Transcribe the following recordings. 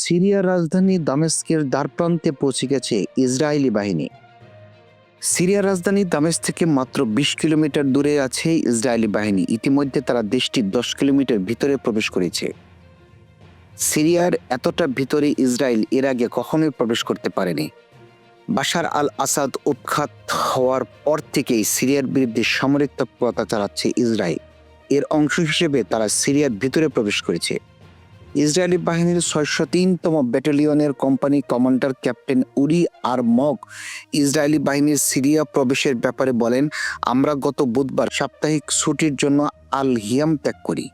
সিরিয়ার রাজধানী দামেস্কের দ্বারপ্রান্তে পৌঁছে গেছে ইসরায়েলি বাহিনী। সিরিয়ার রাজধানী দামেস্ক থেকে মাত্র বিশ কিলোমিটার দূরে আছে ইসরায়েলি বাহিনী। ইতিমধ্যে তারা দেশটির দশ কিলোমিটার ভিতরে প্রবেশ করেছে। সিরিয়ার এতটা ভিতরে ইসরায়েল এর আগে কখনোই প্রবেশ করতে পারেনি। বাশার আল আসাদ উৎখাত হওয়ার পর থেকেই সিরিয়ার বিরুদ্ধে সামরিক তৎপরতা চালাচ্ছে ইসরায়েল। এর অংশ হিসেবে তারা সিরিয়ার ভিতরে প্রবেশ করেছে। ইসরায়েলি বাহিনীর ছয়শো তিনতম ব্যাটালিয়নের কোম্পানি কমান্ডার ক্যাপ্টেন উরি আর মগ ইসরায়েলি বাহিনীর সিরিয়া প্রবেশের ব্যাপারে বলেন, আমরা গত বুধবার সাপ্তাহিক ছুটির জন্য আল হিয়াম ত্যাগ করি।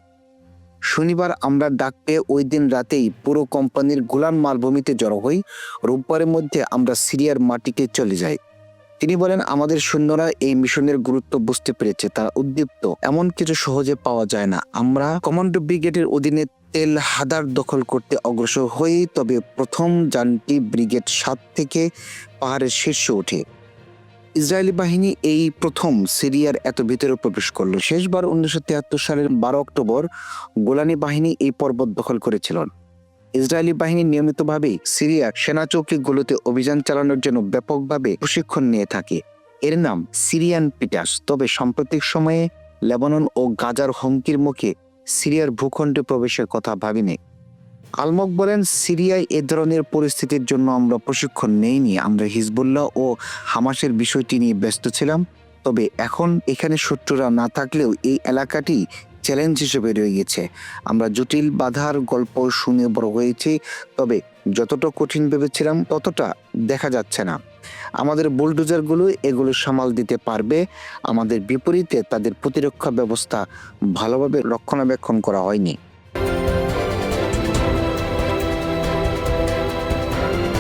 শনিবার আমরা ডাক পেয়ে ওই দিন রাতেই পুরো কোম্পানির গোলান মালভূমিতে জড়ো হই। রোববারের মধ্যে আমরা সিরিয়ার মাটিতে চলে যাই। তিনি বলেন, আমাদের সৈন্যরা এই মিশনের গুরুত্ব বুঝতে পেরেছে। তারা উদ্দীপ্ত। এমন কিছু সহজে পাওয়া যায় না। আমরা কমান্ডো ব্রিগেডের অধীনে তেল হাদার দখল করতে অগ্রসর হয়ে তবে প্রথম যানটি ব্রিগেড সাত থেকে পাহাড়ের শীর্ষে ওঠে। ইসরায়েলি বাহিনী এই প্রথম সিরিয়ার এত ভিতরে প্রবেশ করল। শেষবার উনিশশো তিয়াত্তর সালের বারো অক্টোবর গোলানি বাহিনী এই পর্বত দখল করেছিল। ইসরায়েলি বাহিনী নিয়মিতভাবেই সিরিয়ার সেনা চৌকিগুলোতে অভিযান চালানোর জন্য ব্যাপকভাবে প্রশিক্ষণ নিয়ে থাকে। এর নাম সিরিয়ান পিটাস। তবে সাম্প্রতিক সময়ে লেবানন ও গাজার হুমকির মুখে সিরিয়ার ভূখণ্ডে প্রবেশের কথা ভাবিনি। আলমক বলেন, সিরিয়ায় এ ধরনের পরিস্থিতির জন্য আমরা প্রশিক্ষণ নেইনি। আমরা হিজবুল্লাহ ও হামাসের বিষয়টি নিয়ে ব্যস্ত ছিলাম। তবে এখন এখানে শত্রুরা না থাকলেও এই এলাকাটি চ্যালেঞ্জ হিসেবে রয়ে গেছে আমরা জটিল বাধার গল্প শুনে বড় হয়েছি, তবে যতটা কঠিন ভেবেছিলাম ততটা দেখা যাচ্ছে না। আমাদের বুলডোজারগুলো এগুলো সামাল দিতে পারবে, আমাদের বিপরীতে তাদের প্রতিরক্ষা ব্যবস্থা ভালোভাবে রক্ষণাবেক্ষণ করা হয়নি।